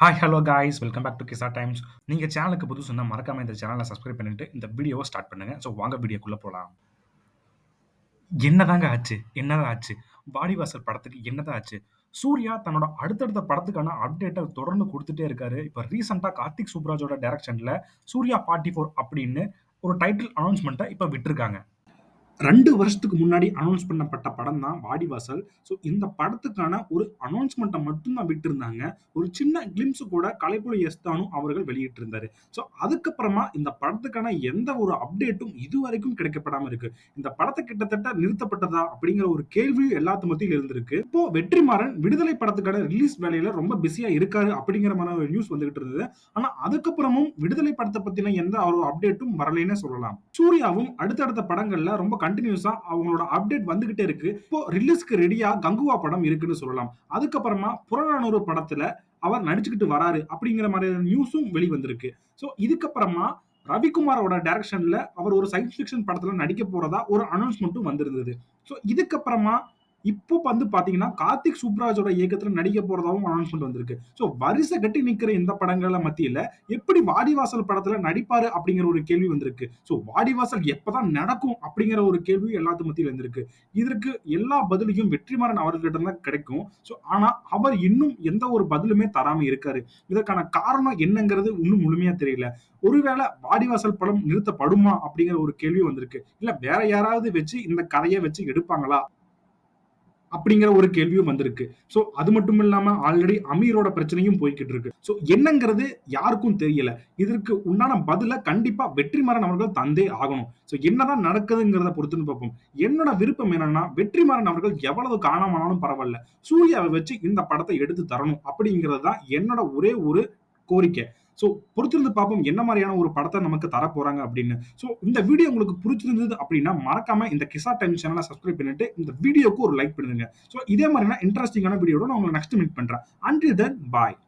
Hi hello guys welcome back to Kisa Times நீங்கள் சேனலுக்கு புதுசுன்னா மறக்காம இந்த சேனலை சப்ஸ்கிரைப் பண்ணிட்டு இந்த வீடியோவை ஸ்டார்ட் பண்ணுங்க. ஸோ வாங்க வீடியோக்குள்ளே போகலாம் என்னதாங்க ஆச்சு? என்னதான் ஆச்சு? வாடிவாசல் படத்துக்கு என்னதான் ஆச்சு? சூர்யா தன்னோட அடுத்தடுத்த படத்துக்கான அப்டேட்டை தொடர்ந்து கொடுத்துட்டே இருக்காரு. இப்போ ரீசெண்டாக கார்த்திக் சூப்ராஜோட டைரக்ஷனில் சூர்யா பார்ட்டி ஃபோர் அப்படின்னு ஒரு டைட்டில் அனௌன்ஸ்மெண்ட்டை இப்போ விட்டுருக்காங்க. ரெண்டு வருஷத்துக்கு முன்னாடி அனௌன்ஸ் பண்ணப்பட்ட படம் தான் வாடிவாசல். ஸோ இந்த படத்துக்கான ஒரு அனௌன்ஸ்மெண்ட்டை மட்டும்தான் விட்டுருந்தாங்க. ஒரு சின்ன கிளிம்ஸு கூட கலைப்புலி எஸ்தானும் அவர்கள் வெளியிட்டிருந்தாரு. ஸோ அதுக்கப்புறமா இந்த படத்துக்கான எந்த ஒரு அப்டேட்டும் இதுவரைக்கும் கிடைக்கப்படாமல் இருக்கு. இந்த படத்தை கிட்டத்தட்ட நிறுத்தப்பட்டதா அப்படிங்கிற ஒரு கேள்வி எல்லாத்து மத்தியில் இருந்திருக்கு. இப்போ வெற்றிமாறன் விடுதலை படத்துக்கான ரிலீஸ் வேலையில ரொம்ப பிஸியா இருக்காரு அப்படிங்கிற மாதிரி ஒரு நியூஸ் வந்துகிட்டு இருந்தது. ஆனா அதுக்கப்புறமும் விடுதலை படத்தை பத்தின எந்த ஒரு அப்டேட்டும் வரலைன்னு சொல்லலாம். சூர்யாவும் அடுத்தடுத்த படங்கள்ல ரொம்ப கண்டினியூஸா அவங்களோட அப்டேட் வந்துகிட்டே இருக்கு. இப்போ ரிலீஸ்க்கு ரெடியா கங்குவா படம் இருக்குன்னு சொல்லலாம். அதுக்கப்புறமா புறநானூறு படத்துல அவர் நடிச்சுக்கிட்டு வராரு அப்படிங்கிற மாதிரி நியூஸும் வெளிவந்திருக்கு. ஸோ இதுக்கப்புறமா ரவிக்குமாரோட டைரக்ஷன்ல அவர் ஒரு சயின்ஸ் ஃபிக்ஷன் படத்துல நடிக்க போறதா ஒரு அனௌன்ஸ்மெண்ட்டும் வந்திருந்தது. ஸோ இதுக்கப்புறமா இப்போ வந்து பாத்தீங்கன்னா கார்த்திக் சுப்ராஜோட இயக்கத்துல நடிக்க போறதாவும் அனௌன்ஸ்மெண்ட் வந்திருக்கு. ஸோ வரிசை கட்டி நிக்கிற இந்த படங்கள மத்தியில எப்படி வாடிவாசல் படத்துல நடிப்பாரு அப்படிங்கிற ஒரு கேள்வி வந்திருக்கு. ஸோ வாடிவாசல் எப்பதான் நடக்கும் அப்படிங்கிற ஒரு கேள்வி எல்லாத்து மத்தியில இருந்திருக்கு இதற்கு எல்லா பதிலையும் வெற்றிமாறன் அவர்கிட்ட தான் கிடைக்கும். ஸோ ஆனா அவர் இன்னும் எந்த ஒரு பதிலுமே தராம இருக்காரு. இதற்கான காரணம் என்னங்கிறது இன்னும் முழுமையா தெரியல. ஒருவேளை வாடிவாசல் படம் நிறுத்தப்படுமா அப்படிங்கிற ஒரு கேள்வி வந்திருக்கு. இல்ல வேற யாராவது வச்சு இந்த கதையை வச்சு எடுப்பாங்களா? அப்படிங்கிற ஒரு கேள்வியும் வந்திருக்கு. ஸோ அது மட்டும் இல்லாம ஆல்ரெடி அமீரோட பிரச்சனையும் போய்கிட்டு இருக்கு. ஸோ என்னங்கிறது யாருக்கும் தெரியல. இதற்கு உண்டான பதில கண்டிப்பா வெற்றிமாறன் அவர்கள் தந்தே ஆகணும். ஸோ என்னதான் நடக்குதுங்கிறத பொறுத்துன்னு பார்ப்போம். என்னோட விருப்பம் என்னன்னா வெற்றிமாறன் அவர்கள் எவ்வளவு காணாமனாலும் பரவாயில்ல. சூர்யாவை வச்சு இந்த படத்தை எடுத்து தரணும் அப்படிங்கிறது தான் என்னோட ஒரே ஒரு கோரிக்கை. ஸோ பொறுத்திருந்து பார்ப்போம் என்ன மாதிரியான ஒரு படத்தை நமக்கு தர போறாங்க அப்படின்னு. ஸோ இந்த வீடியோ உங்களுக்கு பிடிச்சிருந்தது அப்படின்னா மறக்காம இந்த கிசா டைம் சேனலை சப்ஸ்கிரைப் பண்ணிட்டு இந்த வீடியோக்கு ஒரு லைக் பண்ணுங்க ஸோ இதே மாதிரியான இன்ட்ரெஸ்டிங்கான வீடியோட நான் உங்களை நெக்ஸ்ட் மீட் பண்றேன். Until then bye